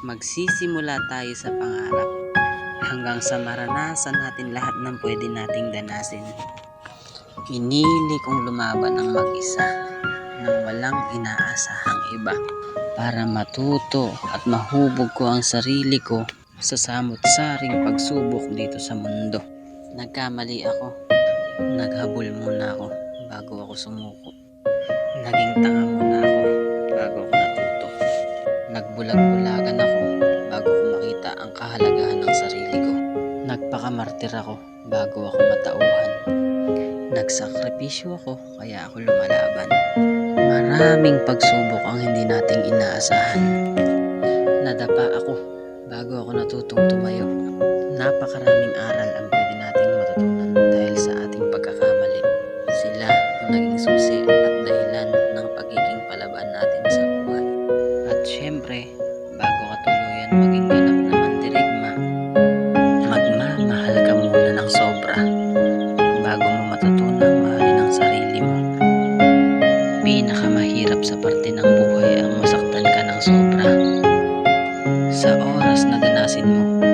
Magsisimula tayo sa pangarap hanggang sa maranasan natin lahat ng pwede nating danasin. Pinili kong lumaban ng mag-isa nang walang inaasahang iba para matuto at mahubog ko ang sarili ko sa samot-saring pagsubok dito sa mundo. Nagkamali ako. Naghabol muna ako bago ako sumuko. Naging tanga muna ako bago ako natuto. Nagbulag-bulagan ako makita ang sarili ko. Nagpakamartir ako bago ako matauhan. Nagsakripisyo ako kaya ako lumalaban. Maraming pagsubok ang hindi nating inaasahan. Nadapa ako bago ako natutong tumayo. Napakaraming aral ang pwede nating matutunan dahil sa ating pagkakamali. Sila ang naging susi at dahilan ng pagiging palaban natin sa buhay. At syempre, pinakamahirap sa parte ng buhay ang masaktan ka ng sobra sa oras na danasin mo.